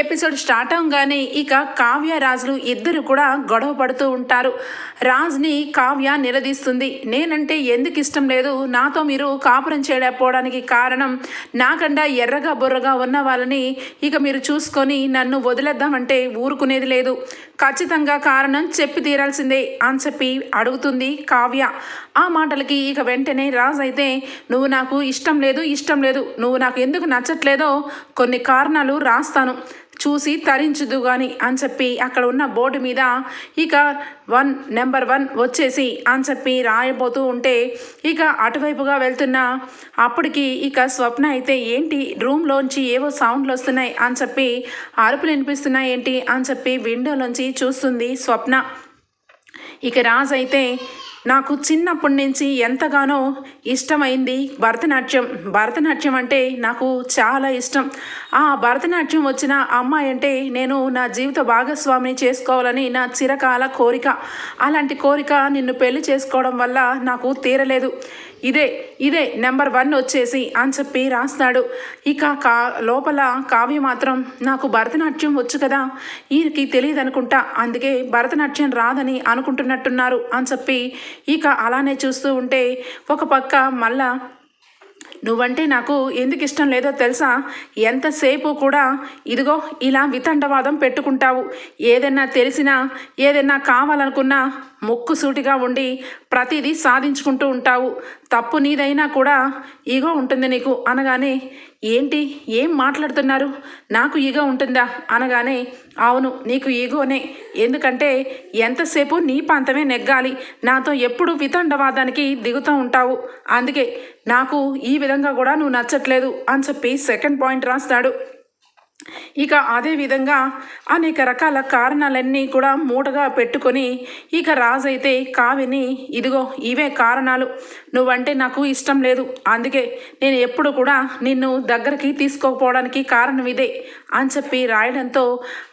Episode start అవగానే ఇక కావ్య రాజులు ఇద్దరు కూడా గొడవ పడుతూ ఉంటారు. రాజ్ని కావ్య నిలదీస్తుంది. నేనంటే ఎందుకు ఇష్టం లేదు? నాతో మీరు కాపురం చేయలేకపోవడానికి కారణం నాకన్నా ఎర్రగా బుర్రగా ఉన్న వాళ్ళని ఇక మీరు చూసుకొని నన్ను వదిలేద్దామంటే ఊరుకునేది లేదు. ఖచ్చితంగా కారణం చెప్పి తీరాల్సిందే అని చెప్పి అడుగుతుంది కావ్య. ఆ మాటలకి ఇక వెంటనే రాజ్ అయితే నువ్వు నాకు ఇష్టం లేదు ఇష్టం లేదు. నువ్వు నాకు ఎందుకు నచ్చట్లేదో కొన్ని కారణాలు రాస్తాను. చూసి తరించదు కానీ అని చెప్పి అక్కడ ఉన్న బోర్డు మీద ఇక వన్ నెంబర్ వన్ వచ్చేసి అని చెప్పి రాయబోతూ ఉంటే ఇక అటువైపుగా వెళ్తున్న అప్పటికి ఇక స్వప్న అయితే ఏంటి? రూమ్లోంచి ఏవో సౌండ్లు వస్తున్నాయి అని చెప్పి అరుపులు వినిపిస్తున్నాయి ఏంటి? అని చెప్పి విండోలోంచి చూస్తుంది స్వప్న. ఇక రాజు అయితే నాకు చిన్నప్పటి నుంచి ఎంతగానో ఇష్టమైంది భరతనాట్యం. భరతనాట్యం అంటే నాకు చాలా ఇష్టం. ఆ భరతనాట్యం వచ్చిన అమ్మాయి అంటే నేను నా జీవిత భాగస్వామిని చేసుకోవాలని నా చిరకాల కోరిక. అలాంటి కోరిక నిన్ను పెళ్ళి చేసుకోవడం వల్ల నాకు తీరలేదు. ఇదే ఇదే నెంబర్ వన్ వచ్చేసి అని చెప్పి రాస్తాడు. ఇక కా లోపల కావ్య మాత్రం నాకు భరతనాట్యం వచ్చు కదా? ఈయనకి తెలియదు అనుకుంటా అందుకే భరతనాట్యం రాదని అనుకుంటున్నట్టున్నారు అని చెప్పి ఇక అలానే చూస్తూ ఉంటే ఒక పక్క మళ్ళా నువ్వంటే నాకు ఎందుకు ఇష్టం లేదో తెలుసా? ఎంతసేపు కూడా ఇదిగో ఇలా వితండవాదం పెట్టుకుంటావు. ఏదైనా తెలిసినా ఏదైనా కావాలనుకున్నా ముక్కు సూటిగా ఉండి ప్రతిదీ సాధించుకుంటూ ఉంటావు. తప్పు నీదైనా కూడా ఈగో ఉంటుంది నీకు అనగానే ఏంటి? ఏం మాట్లాడుతున్నారు? నాకు ఈగో ఉంటుందా? అనగానే అవును నీకు ఈగోనే. ఎందుకంటే ఎంతసేపు నీ పంతమే నెగ్గాలి. నాతో ఎప్పుడు వితండవాదానికి దిగుతూ ఉంటావు. అందుకే నాకు ఈ విధంగా కూడా నువ్వు నచ్చట్లేదు అని చెప్పి సెకండ్ పాయింట్ రాస్తాడు. ఇక అదే విధంగా అనేక రకాల కారణాలన్నీ కూడా మూటగా పెట్టుకొని ఇక రాజు అయితే కావిని ఇదిగో ఇవే కారణాలు. నువ్వంటే నాకు ఇష్టం లేదు. అందుకే నేను ఎప్పుడు కూడా నిన్ను దగ్గరికి తీసుకోకపోవడానికి కారణం ఇదే అని చెప్పి రాయడంతో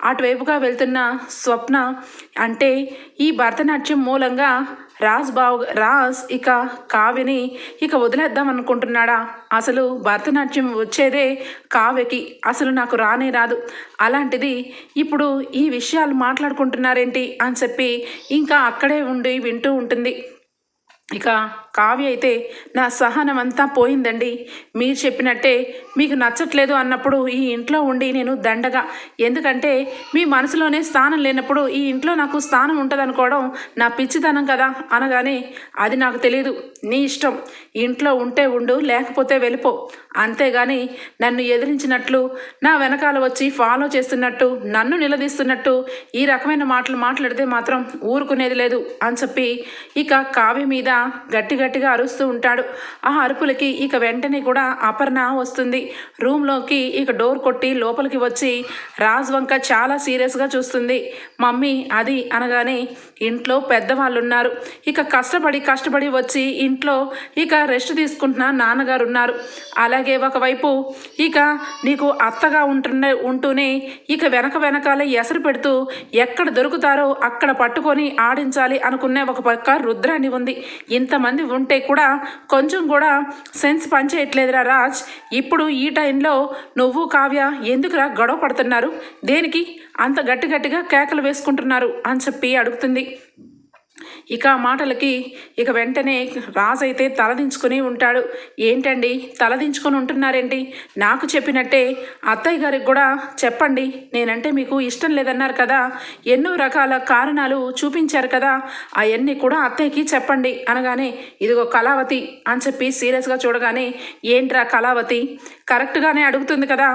అటువైపుగా వెళ్తున్న స్వప్న అంటే ఈ భరతనాట్యం మూలంగా రాజ్ బావ్ రాజ్ ఇక కావ్యని ఇక వదిలేద్దాం అనుకుంటున్నాడా? అసలు భరతనాట్యం వచ్చేదే కావ్యకి అసలు నాకు రానే రాదు. అలాంటిది ఇప్పుడు ఈ విషయాలు మాట్లాడుకుంటున్నారేంటి అని చెప్పి ఇంకా అక్కడే ఉండి వింటూ ఉంటుంది. ఇక కావ్య అయితే నా సహనం అంతా పోయిందండి. మీరు చెప్పినట్టే మీకు నచ్చట్లేదు అన్నప్పుడు ఈ ఇంట్లో ఉండి నేను దండగా. ఎందుకంటే మీ మనసులోనే స్థానం లేనప్పుడు ఈ ఇంట్లో నాకు స్థానం ఉంటుంది అనుకోవడం నా పిచ్చితనం కదా అనగానే అది నాకు తెలియదు నీ ఇష్టం. ఇంట్లో ఉంటే ఉండు లేకపోతే వెళ్ళిపో. అంతేగాని నన్ను ఎదిరించినట్లు నా వెనకాల వచ్చి ఫాలో చేస్తున్నట్టు నన్ను నిలదీస్తున్నట్టు ఈ రకమైన మాటలు మాట్లాడితే మాత్రం ఊరుకునేది లేదు అని చెప్పి ఇక కావ్య మీద గట్టి గట్టిగా అరుస్తూ ఉంటాడు. ఆ అరుపులకి ఇక వెంటనే కూడా అపర్ణ వస్తుంది. రూమ్లోకి ఇక డోర్ కొట్టి లోపలికి వచ్చి రాజ్ వంక చాలా సీరియస్గా చూస్తుంది. మమ్మీ అది అనగానే ఇంట్లో పెద్దవాళ్ళు ఉన్నారు ఇక కష్టపడి కష్టపడి వచ్చి ఇంట్లో ఇక రెస్ట్ తీసుకుంటున్న నాన్నగారు ఉన్నారు అలాగే ఒకవైపు ఇక నీకు అత్తగా ఉంటున్న ఉంటూనే ఇక వెనక వెనకాల ఎసరు పెడుతూ ఎక్కడ దొరుకుతారో అక్కడ పట్టుకొని ఆడించాలి అనుకునే ఒక పక్క రుద్రాణి ఉంది. ఇంతమంది ఉంటే కూడా కొంచెం కూడా సెన్స్ పనిచేయట్లేదురా రాజ్. ఇప్పుడు ఈ టైంలో నువ్వు కావ్య ఎందుకురా గొడవ పడుతున్నారు? దేనికి అంత గట్టి గట్టిగా కేకలు వేసుకుంటున్నారు అని చెప్పి అడుగుతుంది. ఇక ఆ మాటలకి ఇక వెంటనే రాజైతే అయితే తలదించుకొని ఉంటాడు. ఏంటండి? తలదించుకొని ఉంటున్నారేంటి? నాకు చెప్పినట్టే అత్తయ్య గారికి కూడా చెప్పండి. నేనంటే మీకు ఇష్టం లేదన్నారు కదా. ఎన్నో రకాల కారణాలు చూపించారు కదా. అవన్నీ కూడా అత్తయ్యకి చెప్పండి అనగానే ఇదిగో కళావతి అని చెప్పి సీరియస్గా చూడగానే ఏంట్రా కళావతి? కరెక్ట్గానే అడుగుతుంది కదా.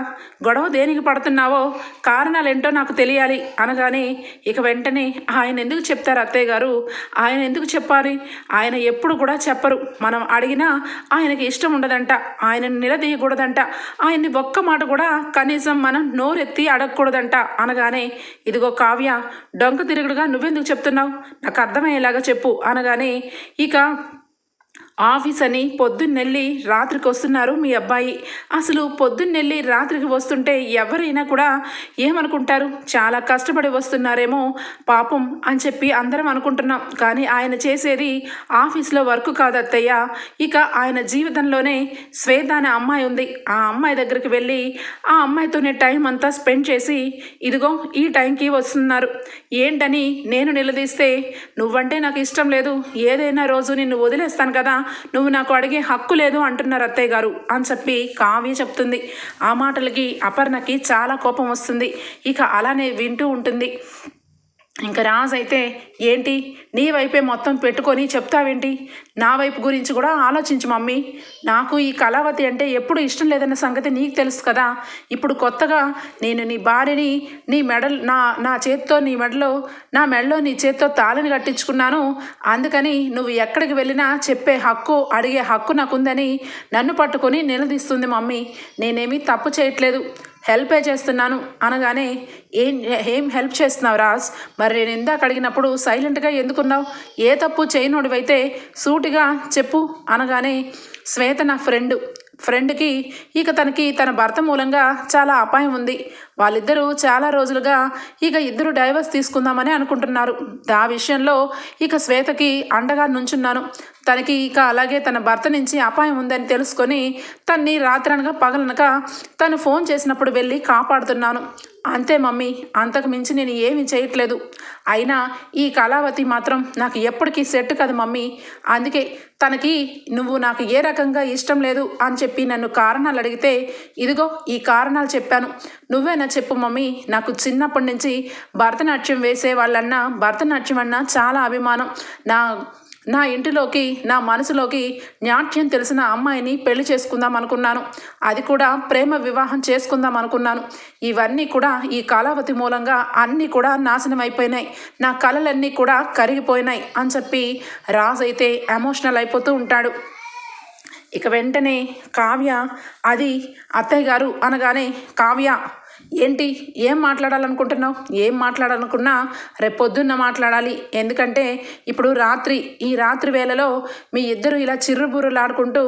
గొడవ దేనికి పడుతున్నావో కారణాలు ఏంటో నాకు తెలియాలి అనగానే ఇక వెంటనే ఆయన ఎందుకు చెప్తారు అత్తయ్య గారు? ఆయన ఎందుకు చెప్పాలి? ఆయన ఎప్పుడు కూడా చెప్పరు. మనం అడిగినా ఆయనకి ఇష్టం ఉండదంట ఆయనను నిలదీయకూడదంట ఆయన్ని ఒక్క మాట కూడా కనీసం మనం నోరెత్తి అడగకూడదంట అనగానే ఇదిగో కావ్య డొంక తిరుగుడుగా నువ్వెందుకు చెప్తున్నావు? నాకు అర్థమయ్యేలాగా చెప్పు అనగానే ఇక ఆఫీస్ అని పొద్దున్నెళ్ళి రాత్రికి వస్తున్నారు మీ అబ్బాయి. అసలు పొద్దున్నెళ్ళి రాత్రికి వస్తుంటే ఎవరైనా కూడా ఏమనుకుంటారు? చాలా కష్టపడి వస్తున్నారేమో పాపం అని చెప్పి అందరం అనుకుంటున్నాం. కానీ ఆయన చేసేది ఆఫీస్లో వర్క్ కాదు అత్తయ్య ఇక ఆయన జీవితంలోనే శ్వేత అనే అమ్మాయి ఉంది. ఆ అమ్మాయి దగ్గరికి వెళ్ళి ఆ అమ్మాయితోనే టైం అంతా స్పెండ్ చేసి ఇదిగో ఈ టైంకి వస్తున్నారు. ఏంటని నేను నిలదీస్తే నువ్వంటే నాకు ఇష్టం లేదు. ఏదైనా రోజు నిన్ను వదిలేస్తాను కదా. నువ్వు నాకు అడిగే హక్కు లేదు అంటున్నారు అత్తయ్య గారు అని చెప్పి కావ్య చెప్తుంది. ఆ మాటలకి అపర్ణకి చాలా కోపం వస్తుంది. ఇక అలానే వింటూ ఉంటుంది. ఇంకా రాజు అయితే ఏంటి? నీ వైపే మొత్తం పెట్టుకొని చెప్తావేంటి? నా వైపు గురించి కూడా ఆలోచించు మమ్మీ. నాకు ఈ కళావతి అంటే ఎప్పుడు ఇష్టం లేదన్న సంగతి నీకు తెలుసు కదా. ఇప్పుడు కొత్తగా నేను నీ భార్యని నీ మెడల్ నా నా చేత్తో నీ మెడలో నా మెడలో నీ చేత్తో తాళని కట్టించుకున్నాను. అందుకని నువ్వు ఎక్కడికి వెళ్ళినా చెప్పే హక్కు అడిగే హక్కు నాకుందని నన్ను పట్టుకొని నిలదీస్తుంది మమ్మీ. నేనేమీ తప్పు చేయట్లేదు. హెల్పే చేస్తున్నాను అనగానే ఏం ఏం హెల్ప్ చేస్తున్నావు రాజ్? మరి నేను ఇందాక అడిగినప్పుడు సైలెంట్గా ఎందుకున్నావు? ఏ తప్పు చేయనోడివైతే సూటిగా చెప్పు అనగానే శ్వేత నా ఫ్రెండ్ ఫ్రెండ్కి ఇక తనకి తన భర్త మూలంగా చాలా అపాయం ఉంది. వాళ్ళిద్దరూ చాలా రోజులుగా ఇక ఇద్దరు డైవర్స్ తీసుకుందామని అనుకుంటున్నారు. ఆ విషయంలో ఇక శ్వేతకి అండగా నుంచున్నాను. తనకి ఇక అలాగే తన భర్త నుంచి అపాయం ఉందని తెలుసుకొని తన్ని రాత్రనగా పగలనక తను ఫోన్ చేసినప్పుడు వెళ్ళి కాపాడుతున్నాను. అంతే మమ్మీ అంతకు మించి నేను ఏమీ చేయట్లేదు. అయినా ఈ కళావతి మాత్రం నాకు ఎప్పటికీ సెట్ కదా మమ్మీ. అందుకే తనకి నువ్వు నాకు ఏ రకంగా ఇష్టం లేదు అని చెప్పి నన్ను కారణాలు అడిగితే ఇదిగో ఈ కారణాలు చెప్పాను. నువ్వేనా చెప్పు మమ్మీ నాకు చిన్నప్పటి నుంచి భరతనాట్యం వేసే వాళ్ళన్నా భరతనాట్యం అన్నా చాలా అభిమానం. నా నా ఇంటిలోకి నా మనసులోకి నాట్యం తెలిసిన అమ్మాయిని పెళ్ళి చేసుకుందాం అనుకున్నాను అది కూడా ప్రేమ వివాహం చేసుకుందాం అనుకున్నాను ఇవన్నీ కూడా ఈ కాలావతి మూలంగా అన్నీ కూడా నాశనం అయిపోయినాయి. నా కళలన్నీ కూడా కరిగిపోయినాయి అని చెప్పి రాజు అయితే ఎమోషనల్ అయిపోతూ ఉంటాడు. ఇక వెంటనే కావ్య అది అత్తయ్య గారు అనగానే కావ్య ఏంటి? ఏం మాట్లాడాలనుకుంటున్నావు? ఏం మాట్లాడాలనుకున్నా రేపు పొద్దున్న మాట్లాడాలి. ఎందుకంటే ఇప్పుడు రాత్రి ఈ రాత్రి వేళలో మీ ఇద్దరు ఇలా చిర్రుబుర్రులాడుకుంటూ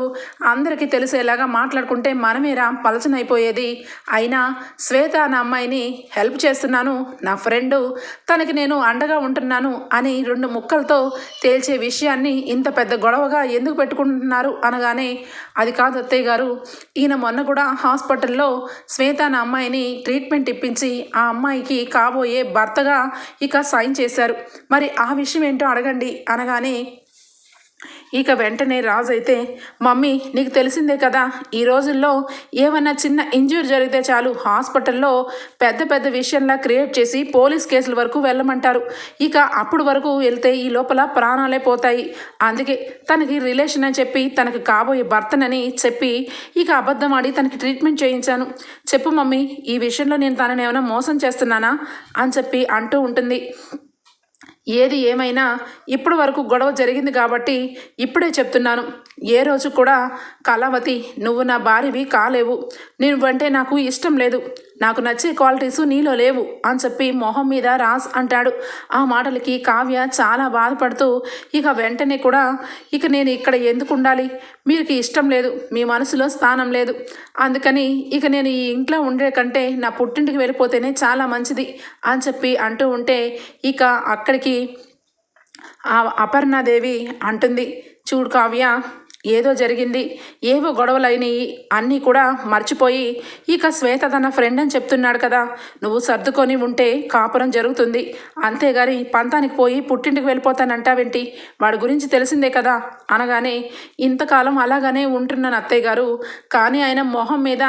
అందరికీ తెలిసేలాగా మాట్లాడుకుంటే మనమేరా పలచనైపోయేది. అయినా శ్వేత నా అమ్మాయిని హెల్ప్ చేస్తున్నాను. నా ఫ్రెండు తనకి నేను అండగా ఉంటున్నాను అని రెండు ముక్కలతో తేల్చే విషయాన్ని ఇంత పెద్ద గొడవగా ఎందుకు పెట్టుకుంటున్నారు అనగానే అది కాదు అత్తయ్య గారు ఈయన మొన్న కూడా హాస్పిటల్లో శ్వేత నా అమ్మాయిని ట్రీట్మెంట్ ఇప్పించి ఆ అమ్మాయికి కాబోయే భర్తగా ఇక సైన్ చేశారు. మరి ఆ విషయం ఏంటో అడగండి అనగానే ఇక వెంటనే రాజు అయితే మమ్మీ నీకు తెలిసిందే కదా ఈ రోజుల్లో ఏమైనా చిన్న ఇంజ్యూర్ జరిగితే చాలు హాస్పిటల్లో పెద్ద పెద్ద విషయంలా క్రియేట్ చేసి పోలీస్ కేసుల వరకు వెళ్ళమంటారు. ఇక అప్పుడు వరకు వెళ్తే ఈ లోపల ప్రాణాలే పోతాయి. అందుకే తనకి రిలేషన్ అని చెప్పి తనకు కాబోయే భర్తనని చెప్పి ఇక అబద్ధం ఆడి తనకి ట్రీట్మెంట్ చేయించాను. చెప్పు మమ్మీ ఈ విషయంలో నేను తనని ఏమైనా మోసం చేస్తున్నానా? అని చెప్పి అంటూ ఉంటుంది. ఏది ఏమైనా ఇప్పటి వరకు గొడవ జరిగింది కాబట్టి ఇప్పుడే చెప్తున్నాను. ఏ రోజు కూడా కళావతి నువ్వు నా భార్యవి కాలేవు. నువ్వంటే నాకు ఇష్టం లేదు. నాకు నచ్చే క్వాలిటీస్ నీలో లేవు అని చెప్పి మొహం మీద రాస్ అంటాడు. ఆ మాటలకి కావ్య చాలా బాధపడుతూ ఇక వెంటనే కూడా ఇక నేను ఇక్కడ ఎందుకు ఉండాలి? మీకు ఇష్టం లేదు మీ మనసులో స్థానం లేదు. అందుకని ఇక నేను ఈ ఇంట్లో ఉండే కంటే నా పుట్టింటికి వెళ్ళిపోతేనే చాలా మంచిది అని చెప్పి అంటూ ఉంటే ఇక అక్కడికి ఆ అపర్ణాదేవి అంటుంది. చూడు కావ్య ఏదో జరిగింది ఏవో గొడవలైనవి అన్నీ కూడా మర్చిపోయి ఇక శ్వేత తన ఫ్రెండ్ అని చెప్తున్నాడు కదా నువ్వు సర్దుకొని ఉంటే కాపురం జరుగుతుంది. అంతేగాని పంతానికి పోయి పుట్టింటికి వెళ్ళిపోతానంటావేంటి? వాడి గురించి తెలిసిందే కదా అనగానే ఇంతకాలం అలాగనే ఉంటున్నాను అత్తయ్య గారు కానీ ఆయన మొహం మీద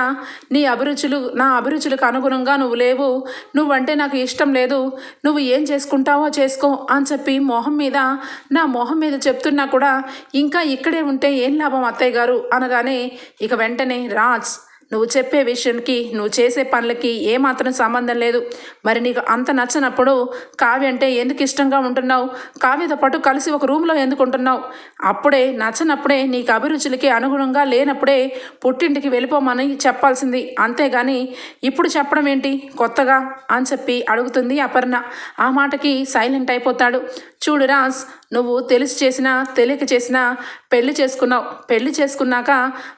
నీ అభిరుచులు నా అభిరుచులకు అనుగుణంగా నువ్వు లేవు నువ్వంటే నాకు ఇష్టం లేదు నువ్వు ఏం చేసుకుంటావో చేసుకో అని చెప్పి మొహం మీద నా మొహం మీద చెప్తున్నా కూడా ఇంకా ఇక్కడే ఉంటే ఏం లాభం అత్తయ్య గారు? అనగానే ఇక వెంటనే రాజ్ నువ్వు చెప్పే విషయానికి నువ్వు చేసే పనులకి ఏమాత్రం సంబంధం లేదు. మరి నీకు అంత నచ్చనప్పుడు కావ్య అంటే ఎందుకు ఇష్టంగా ఉంటున్నావు? కావ్యతో పాటు కలిసి ఒక రూమ్లో ఎందుకు ఉంటున్నావు? అప్పుడే నచ్చనప్పుడే నీకు అభిరుచులకి అనుగుణంగా లేనప్పుడే పుట్టింటికి వెళ్ళిపోమని చెప్పాల్సింది. అంతేగాని ఇప్పుడు చెప్పడం ఏంటి? కొత్తగా? అని చెప్పి అడుగుతుంది అపర్ణ. ఆ మాటకి సైలెంట్ అయిపోతాడు. చూడు రాజ్ నువ్వు తెలిసి చేసినా తెలియక చేసినా పెళ్ళి చేసుకున్నావు. పెళ్ళి చేసుకున్నాక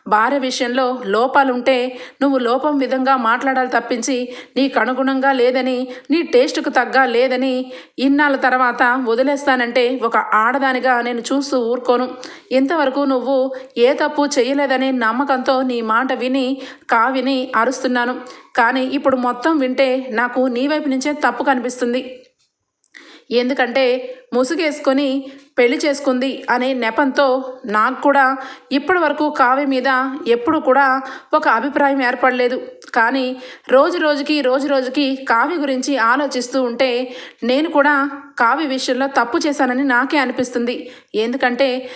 భార్య విషయంలో లోపాలుంటే నువ్వు లోపం విధంగా మాట్లాడాలి తప్పించి నీకు అనుగుణంగా లేదని నీ టేస్ట్కు తగ్గ లేదని ఇన్నాళ్ళ తర్వాత వదిలేస్తానంటే ఒక ఆడదానిగా నేను చూస్తూ ఊరుకోను. ఇంతవరకు నువ్వు ఏ తప్పు చేయలేదనే నమ్మకంతో నీ మాట విని కావిని అరుస్తున్నాను. కానీ ఇప్పుడు మొత్తం వింటే నాకు నీ వైపు నుంచే తప్పు కనిపిస్తుంది. ఎందుకంటే ముసుగేసుకొని పెళ్ళి చేసుకుంది అనే నెపంతో నాకు కూడా ఇప్పటి వరకు కావ్య మీద ఎప్పుడు కూడా ఒక అభిప్రాయం ఏర్పడలేదు. కానీ రోజు రోజుకి రోజు రోజుకి కావ్య గురించి ఆలోచిస్తూ ఉంటే నేను కూడా కావ్య విషయంలో తప్పు చేశానని నాకే అనిపిస్తుంది. ఎందుకంటే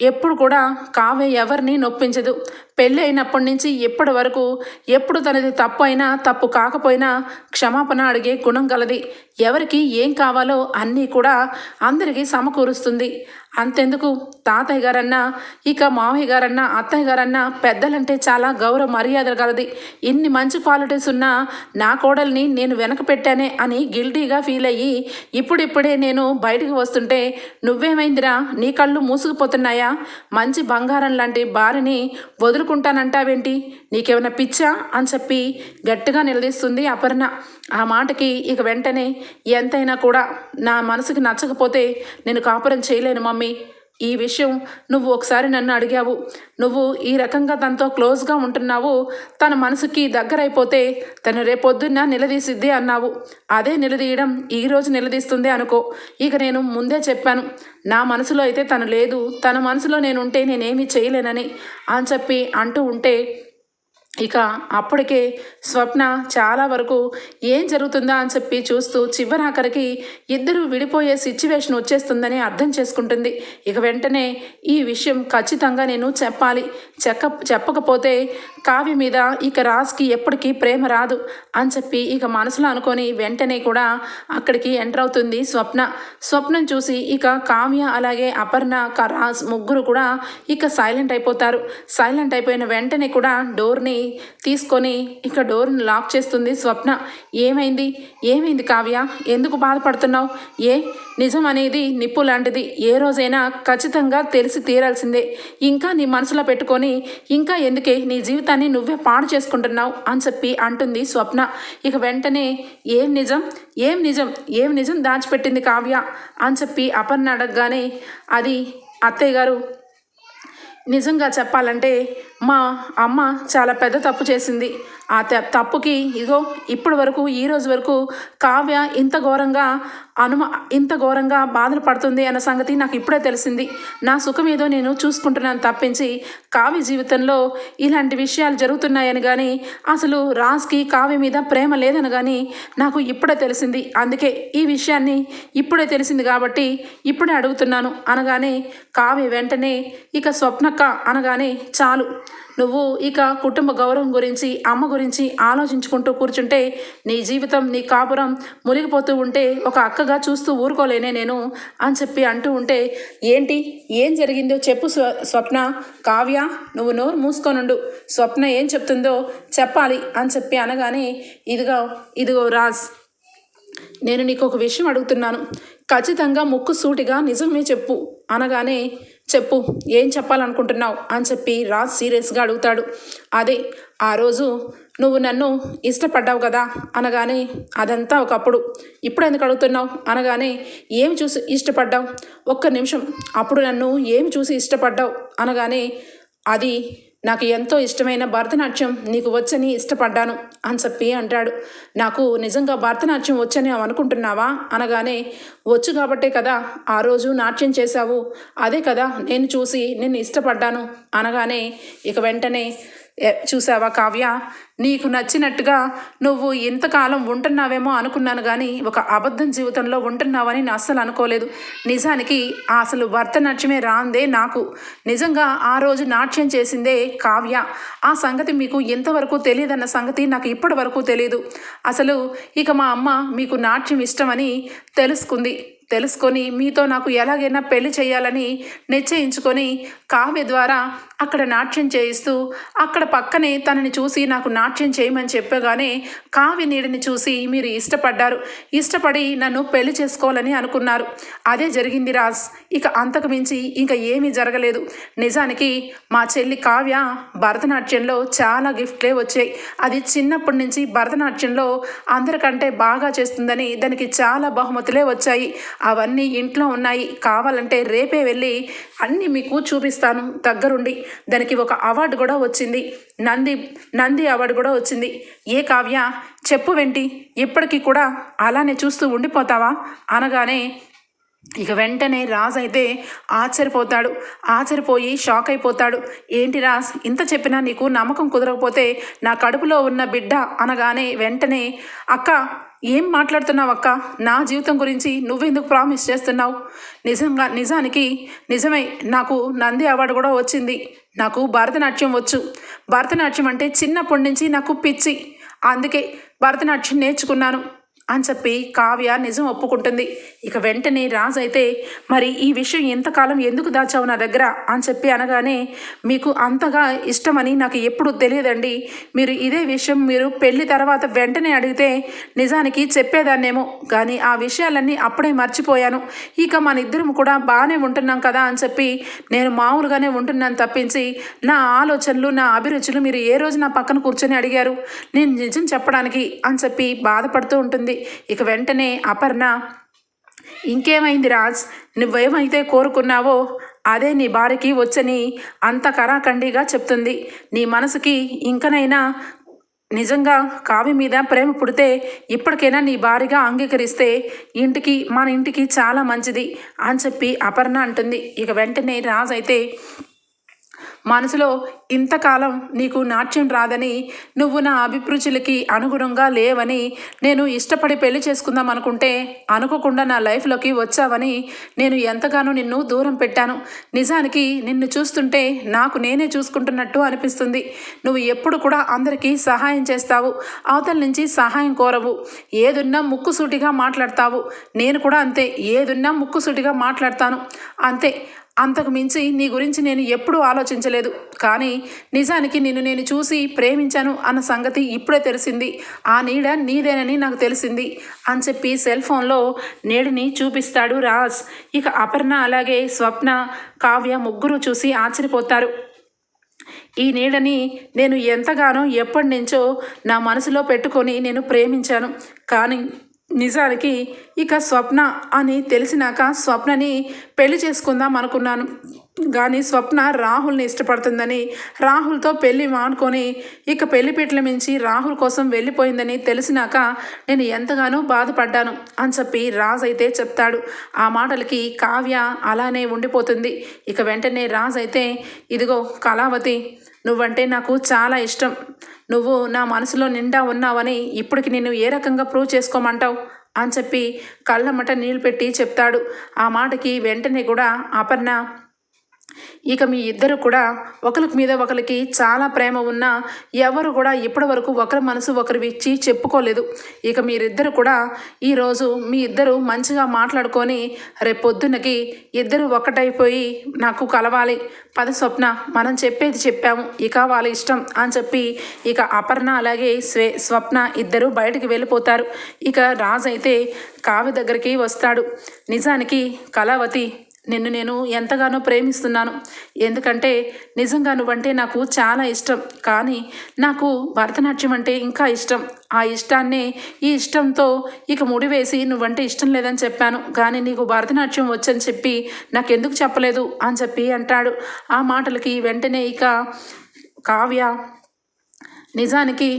ఎప్పుడు కూడా కావ్య ఎవరిని నొప్పించదు. పెళ్ళి అయినప్పటి నుంచి ఇప్పటి వరకు ఎప్పుడు తనది తప్పు అయినా తప్పు కాకపోయినా క్షమాపణ అడిగే గుణం గలది. ఎవరికి ఏం కావాలో అన్నీ కూడా అందరికీ సమకూరుస్తుంది. అంతెందుకు? తాతయ్య గారన్నా ఇక మావయ్య గారన్నా అత్తయ్య గారన్నా పెద్దలంటే చాలా గౌరవ మర్యాద గలది. ఇన్ని మంచి క్వాలిటీస్ ఉన్నా నా కోడల్ని నేను వెనక పెట్టానే అని గిల్టీగా ఫీల్ అయ్యి ఇప్పుడిప్పుడే నేను బయటికి వస్తుంటే నువ్వేమైందిరా? నీ కళ్ళు మూసుకుపోతున్నాయా? మంచి బంగారం లాంటి భార్యని వదులు వదులుకుంటానంటావేంటి నీకేమైనా పిచ్చా? అని చెప్పి గట్టిగా నిలదీస్తుంది అపర్ణ. ఆ మాటకి ఇక వెంటనే ఎంతైనా కూడా నా మనసుకి నచ్చకపోతే నేను కాపురం చేయలేను మమ్మీ. ఈ విషయం నువ్వు ఒకసారి నన్ను అడిగావు. నువ్వు ఈ రకంగా తనతో క్లోజ్గా ఉంటున్నావు. తన మనసుకి దగ్గరైపోతే తను రేపొద్దున్న నిలదీసిద్ది అన్నావు. అదే నిలదీయడం ఈరోజు నిలదీస్తుంది అనుకో. ఇక నేను ముందే చెప్పాను. నా మనసులో అయితే తను లేదు. తన మనసులో నేను ఉంటే నేనేమీ చేయలేనని అని చెప్పి అంటూ ఉంటే ఇక అప్పటికే స్వప్న చాలా వరకు ఏం జరుగుతుందా అని చెప్పి చూస్తూ చివరాఖరికి ఇద్దరు విడిపోయే సిచ్యువేషన్ వచ్చేస్తుందని అర్థం చేసుకుంటుంది. ఇక వెంటనే ఈ విషయం ఖచ్చితంగా నేను చెప్పాలి. చెక్క చెప్పకపోతే కావ్య మీద ఇక రాజ్కి ఎప్పటికీ ప్రేమ రాదు అని చెప్పి ఇక మనసులో అనుకొని వెంటనే కూడా అక్కడికి ఎంటర్ అవుతుంది స్వప్న. స్వప్నం చూసి ఇక కావ్య అలాగే అపర్ణ క- రాజ్ ముగ్గురు కూడా ఇక సైలెంట్ అయిపోతారు. సైలెంట్ అయిపోయిన వెంటనే కూడా డోర్ని తీసుకొని ఇక డోర్ని లాక్ చేస్తుంది. స్వప్న ఏమైంది? ఏమైంది కావ్య? ఎందుకు బాధపడుతున్నావు? ఏ? నిజం అనేది నిప్పు లాంటిది. ఏ రోజైనా ఖచ్చితంగా తెలిసి తీరాల్సిందే. ఇంకా నీ మనసులో పెట్టుకొని ఇంకా ఎందుకే నీ జీవితాన్ని నువ్వే పాడు చేసుకుంటున్నావు అని చెప్పి అంటుంది స్వప్న. ఇక వెంటనే ఏం నిజం? ఏం నిజం? ఏం నిజం దాచిపెట్టింది కావ్య? అని చెప్పి అపర్ణ అడగగానే అది అత్తయ్య గారు నిజంగా చెప్పాలంటే మా అమ్మ చాలా పెద్ద తప్పు చేసింది. ఆ తప్పుకి ఇదిగో ఇప్పటి వరకు ఈ రోజు వరకు కావ్య ఇంత ఘోరంగా అనుమ ఇంత ఘోరంగా బాధలు పడుతుంది అన్న సంగతి నాకు ఇప్పుడే తెలిసింది. నా సుఖం ఏదో నేను చూసుకుంటున్నాను తప్పించి కావ్య జీవితంలో ఇలాంటి విషయాలు జరుగుతున్నాయని కానీ అసలు రాజ్కి కావ్య మీద ప్రేమ లేదని కానీ నాకు ఇప్పుడే తెలిసింది. అందుకే ఈ విషయాన్ని ఇప్పుడే తెలిసింది కాబట్టి ఇప్పుడే అడుగుతున్నాను అనగానే కావ్య వెంటనే ఇక స్వప్నక్క అనగానే చాలు. నువ్వు ఇక కుటుంబ గౌరవం గురించి అమ్మ గురించి ఆలోచించుకుంటూ కూర్చుంటే నీ జీవితం నీ కాపురం మునిగిపోతూ ఉంటే ఒక అక్కగా చూస్తూ ఊరుకోలేనే నేను అని చెప్పి అంటూ ఉంటే ఏంటి? ఏం జరిగిందో చెప్పు స్వ స్వప్న. కావ్య నువ్వు నోరు మూసుకొనుండు. స్వప్న ఏం చెప్తుందో చెప్పాలి అని చెప్పి అనగానే ఇదిగో ఇదిగో రాజ్. నేను నీకు ఒక విషయం అడుగుతున్నాను. ఖచ్చితంగా ముక్కు సూటిగా నిజమే చెప్పు అనగానే చెప్పు ఏం చెప్పాలనుకుంటున్నావు? అని చెప్పి రాజ్ సీరియస్గా అడుగుతాడు. అదే ఆ రోజు నువ్వు నన్ను ఇష్టపడ్డావు కదా? అనగానే అదంతా ఒకప్పుడు. ఇప్పుడు ఎందుకు అడుగుతున్నావు? అనగానే ఏమి చూసి ఇష్టపడ్డావు? ఒక్క నిమిషం. అప్పుడు నన్ను ఏమి చూసి ఇష్టపడ్డావు? అనగానే అది నాకు ఎంతో ఇష్టమైన భరతనాట్యం నీకు వచ్చని ఇష్టపడ్డాను అని చెప్పి అంటాడు. నాకు నిజంగా భరతనాట్యం వచ్చని అనుకుంటున్నావా? అనగానే వచ్చు కాబట్టే కదా ఆ రోజు నాట్యం చేశావు. అదే కదా నేను చూసి నిన్ను ఇష్టపడ్డాను. అనగానే ఇక వెంటనే చూసావా కావ్య? నీకు నచ్చినట్టుగా నువ్వు ఇంతకాలం ఉంటున్నావేమో అనుకున్నాను కానీ ఒక అబద్ధం జీవితంలో ఉంటున్నావని నేను అస్సలు అనుకోలేదు. నిజానికి అసలు భరతనాట్యమే రాందే నాకు. నిజంగా ఆ రోజు నాట్యం చేసిందే కావ్య. ఆ సంగతి మీకు ఎంతవరకు తెలియదన్న సంగతి నాకు ఇప్పటి వరకు తెలియదు అసలు ఇక మా అమ్మ మీకు నాట్యం ఇష్టమని తెలుసుకుంది. తెలుసుకొని మీతో నాకు ఎలాగైనా పెళ్ళి చేయాలని నిశ్చయించుకొని కావ్య ద్వారా అక్కడ నాట్యం చేయిస్తూ అక్కడ పక్కనే తనని చూసి నాకు నాట్యం చేయమని చెప్పగానే కావ్య నీడని చూసి మీరు ఇష్టపడ్డారు. ఇష్టపడి నన్ను పెళ్ళి చేసుకోవాలని అనుకున్నారు. అదే జరిగింది రాజ్. ఇక అంతకు మించి ఇంకా ఏమీ జరగలేదు. నిజానికి మా చెల్లి కావ్య భరతనాట్యంలో చాలా గిఫ్ట్లే వచ్చాయి. అది చిన్నప్పటి నుంచి భరతనాట్యంలో అందరికంటే బాగా చేస్తుందని దానికి చాలా బహుమతులే వచ్చాయి. అవన్నీ ఇంట్లో ఉన్నాయి. కావాలంటే రేపే వెళ్ళి అన్నీ మీకు చూపిస్తాను. దగ్గరుండి. దానికి ఒక అవార్డు కూడా వచ్చింది. నంది నంది అవార్డు కూడా వచ్చింది. ఏ కావ్య? చెప్పు వెంటి. ఇప్పటికీ కూడా అలానే చూస్తూ ఉండిపోతావా? అనగానే ఇక వెంటనే రాజ్ అయితే ఆశ్చర్యపోతాడు. ఆశ్చర్యపోయి షాక్ అయిపోతాడు. ఏంటి రాజ్? ఇంత చెప్పినా నీకు నమ్మకం కుదరకపోతే నా కడుపులో ఉన్న బిడ్డ అనగానే వెంటనే అక్క ఏం మాట్లాడుతున్నావు అక్క? నా జీవితం గురించి నువ్వెందుకు ప్రామిస్ చేస్తున్నావు? నిజంగా నిజానికి నిజమే నాకు నంది అవార్డు కూడా వచ్చింది. నాకు భరతనాట్యం వచ్చు. భరతనాట్యం అంటే చిన్నప్పటి నుంచి నాకు పిచ్చి. అందుకే భరతనాట్యం నేర్చుకున్నాను. అని చెప్పి కావ్య నిజం ఒప్పుకుంటుంది. ఇక వెంటనే రాజు అయితే మరి ఈ విషయం ఎంతకాలం ఎందుకు దాచావు నా దగ్గర? అని చెప్పి అనగానే మీకు అంతగా ఇష్టమని నాకు ఎప్పుడు తెలియదండి. మీరు ఇదే విషయం మీరు పెళ్ళి తర్వాత వెంటనే అడిగితే నిజానికి చెప్పేదాన్నేమో. కానీ ఆ విషయాలన్నీ అప్పుడే మర్చిపోయాను. ఇక మన ఇద్దరం కూడా బాగానే ఉంటున్నాం కదా అని చెప్పి నేను మామూలుగానే ఉంటున్నాను తప్పించి నా ఆలోచనలు నా అభిరుచులు మీరు ఏ రోజు నా పక్కన కూర్చొని అడిగారు? నేను నిజం చెప్పడానికి అని చెప్పి బాధపడుతూ ఉంటుంది. ఇక వెంటనే అపర్ణ ఇంకేమైంది రాజ్? నువ్వేమైతే కోరుకున్నావో అదే నీ భార్యకి వచ్చని అంత కరాఖండిగా చెప్తుంది. నీ మనసుకి ఇంకనైనా నిజంగా కావి మీద ప్రేమ పుడితే ఇప్పటికైనా నీ భార్యగా అంగీకరిస్తే ఇంటికి మన ఇంటికి చాలా మంచిది అని చెప్పి అపర్ణ అంటుంది. ఇక వెంటనే రాజ్ అయితే మనసులో ఇంతకాలం నీకు నాట్యం రాదని నువ్వు నా అభిరుచులకి అనుగుణంగా లేవని నేను ఇష్టపడి పెళ్ళి చేసుకుందాం అనుకుంటే అనుకోకుండా నా లైఫ్లోకి వచ్చావని నేను ఎంతగానో నిన్ను దూరం పెట్టాను. నిజానికి నిన్ను చూస్తుంటే నాకు నేనే చూసుకుంటున్నట్టు అనిపిస్తుంది. నువ్వు ఎప్పుడు కూడా అందరికీ సహాయం చేస్తావు. అవతల నుంచి సహాయం కోరవు. ఏదున్నా ముక్కుసూటిగా మాట్లాడతావు. నేను కూడా అంతే. ఏదున్నా ముక్కుసూటిగా మాట్లాడతాను. అంతే. అంతకు మించి నీ గురించి నేను ఎప్పుడూ ఆలోచించలేదు. కానీ నిజానికి నిన్ను నేను చూసి ప్రేమించాను అన్న సంగతి ఇప్పుడే తెలిసింది. ఆ నీడ నీదేనని నాకు తెలిసింది. అని చెప్పి సెల్ ఫోన్లో నీడని చూపిస్తాడు రాజ్. ఇక అపర్ణ అలాగే స్వప్న కావ్య ముగ్గురు చూసి ఆశ్చర్యపోతారు. ఈ నీడని నేను ఎంతగానో ఎప్పటి నుంచో నా మనసులో పెట్టుకొని నేను ప్రేమించాను. కానీ నిజానికి ఇక స్వప్న అని తెలిసినాక స్వప్నని పెళ్ళి చేసుకుందాం అనుకున్నాను. కానీ స్వప్న రాహుల్ని ఇష్టపడుతుందని రాహుల్తో పెళ్ళి మానుకొని ఇక పెళ్ళిపీటల మించి రాహుల్ కోసం వెళ్ళిపోయిందని తెలిసినాక నేను ఎంతగానో బాధపడ్డాను అని చెప్పి రాజ్ అయితే చెప్తాడు. ఆ మాటలకి కావ్య అలానే ఉండిపోతుంది. ఇక వెంటనే రాజ్ అయితే ఇదిగో కళావతి నువ్వంటే నాకు చాలా ఇష్టం. నువ్వు నా మనసులో నిండా ఉన్నావని ఇప్పటికి నేను ఏ రకంగా ప్రూవ్ చేసుకోమంటావు? అని చెప్పి కళ్ళమ్మట నీళ్ళు పెట్టి చెప్తాడు. ఆ మాటకి వెంటనే కూడా అపర్ణ ఇక మీ ఇద్దరు కూడా ఒకరికి మీద ఒకరికి చాలా ప్రేమ ఉన్నా ఎవరు కూడా ఇప్పటి వరకు ఒకరి మనసు ఒకరి ఇచ్చి చెప్పుకోలేదు. ఇక మీరిద్దరు కూడా ఈరోజు మీ ఇద్దరు మంచిగా మాట్లాడుకొని రేపొద్దునకి ఇద్దరు ఒకటైపోయి నాకు కలవాలి. పద స్వప్న మనం చెప్పేది చెప్పాము. ఇక వాళ్ళ ఇష్టం అని చెప్పి ఇక అపర్ణ అలాగే స్వే స్వప్న ఇద్దరు బయటికి వెళ్ళిపోతారు. ఇక రాజు అయితే కావ్య దగ్గరికి వస్తాడు. నిజానికి కళావతి నిన్ను నేను ఎంతగానో ప్రేమిస్తున్నాను. ఎందుకంటే నిజంగా నువ్వంటే నాకు చాలా ఇష్టం. కానీ నాకు భరతనాట్యం అంటే ఇంకా ఇష్టం. ఆ ఇష్టాన్నే ఈ ఇష్టంతో ఇక ముడివేసి నువ్వంటే ఇష్టం లేదని చెప్పాను. కానీ నీకు భరతనాట్యం వచ్చని చెప్పి నాకెందుకు చెప్పలేదు అని చెప్పి అంటాడు. ఆ మాటలకి వెంటనే ఇక కావ్య నిజానికి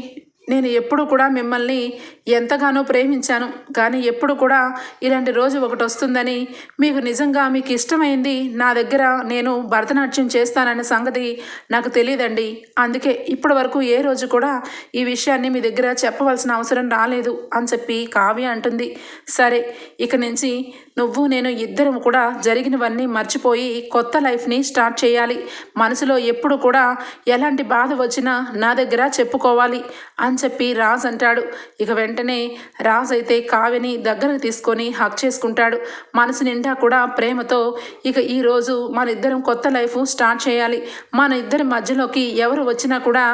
నేను ఎప్పుడు కూడా మిమ్మల్ని ఎంతగానో ప్రేమించాను కానీ ఎప్పుడు కూడా ఇలాంటి రోజు ఒకటి వస్తుందని మీకు నిజంగా మీకు ఇష్టమైంది నా దగ్గర నేను భరతనాట్యం చేస్తాననే సంగతి నాకు తెలియదండి. అందుకే ఇప్పటి వరకు ఏ రోజు కూడా ఈ విషయాన్ని మీ దగ్గర చెప్పవలసిన అవసరం రాలేదు అని చెప్పి కావ్య అంటుంది. సరే ఇక నుంచి నువ్వు నేను ఇద్దరం కూడా జరిగినవన్నీ మర్చిపోయి కొత్త లైఫ్ని స్టార్ట్ చేయాలి. మనసులో ఎప్పుడు కూడా ఎలాంటి బాధ వచ్చినా నా దగ్గర చెప్పుకోవాలి అని చెప్పి రాజ్ అంటాడు. ఇక వెంటనే రాజ్ అయితే కావ్యని దగ్గరకు తీసుకొని హక్ చేసుకుంటాడు. మనసు నిండా కూడా ప్రేమతో ఇక ఈరోజు మన ఇద్దరం కొత్త లైఫ్ స్టార్ట్ చేయాలి. మన ఇద్దరి మధ్యలోకి ఎవరు వచ్చినా కూడా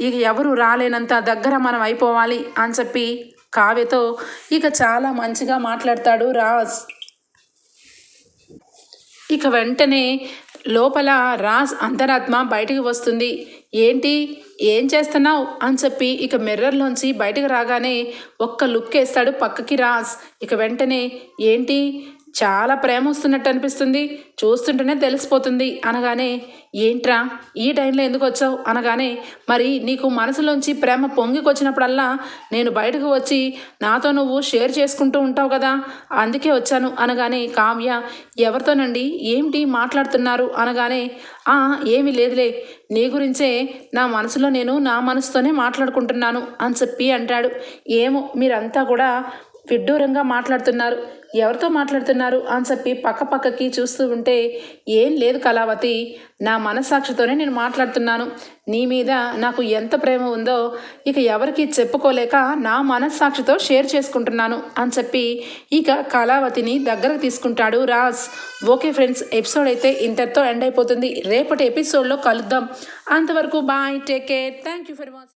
ఇక ఎవరు రాలేనంత దగ్గర మనం అయిపోవాలి అని చెప్పి కావ్యతో ఇక చాలా మంచిగా మాట్లాడతాడు రాజ్. ఇక వెంటనే లోపల రాజ్ అంతరాత్మ బయటికి వస్తుంది. ఏంటి? ఏం చేస్తున్నావు? అని చెప్పి ఇక మిర్రర్లోంచి బయటకు రాగానే ఒక్క లుక్ వేస్తాడు పక్కకి రాజ్. ఇక వెంటనే ఏంటి? చాలా ప్రేమ వస్తున్నట్టు అనిపిస్తుంది. చూస్తుంటేనే తెలిసిపోతుంది. అనగానే ఏంట్రా? ఈ టైంలో ఎందుకు వచ్చావు? అనగానే మరి నీకు మనసులోంచి ప్రేమ పొంగికొచ్చినప్పుడల్లా నేను బయటకు వచ్చి నాతో నువ్వు షేర్ చేసుకుంటూ ఉంటావు కదా? అందుకే వచ్చాను. అనగానే కావ్య ఎవరితోనండి? ఏమిటి మాట్లాడుతున్నారు? అనగానే "ఆ, ఏమీ లేదులే. నీ గురించే నా మనసులో నేను నా మనసుతోనే మాట్లాడుకుంటున్నాను అని చెప్పి అంటాడు. ఏమో మీరంతా కూడా విడ్డూరంగా మాట్లాడుతున్నారు. ఎవరితో మాట్లాడుతున్నారు? అని చెప్పి పక్క పక్కకి చూస్తూ ఉంటే ఏం లేదు కళావతి నా మనస్సాక్షితోనే నేను మాట్లాడుతున్నాను. నీ మీద నాకు ఎంత ప్రేమ ఉందో ఇక ఎవరికి చెప్పుకోలేక నా మనస్సాక్షితో షేర్ చేసుకుంటున్నాను అని చెప్పి ఇక కళావతిని దగ్గరకు తీసుకుంటాడు రాజ్. ఓకే ఫ్రెండ్స్ ఎపిసోడ్ అయితే ఇంతటితో ఎండ్ అయిపోతుంది. రేపటి ఎపిసోడ్లో కలుద్దాం. అంతవరకు bye take care. Thank you for watching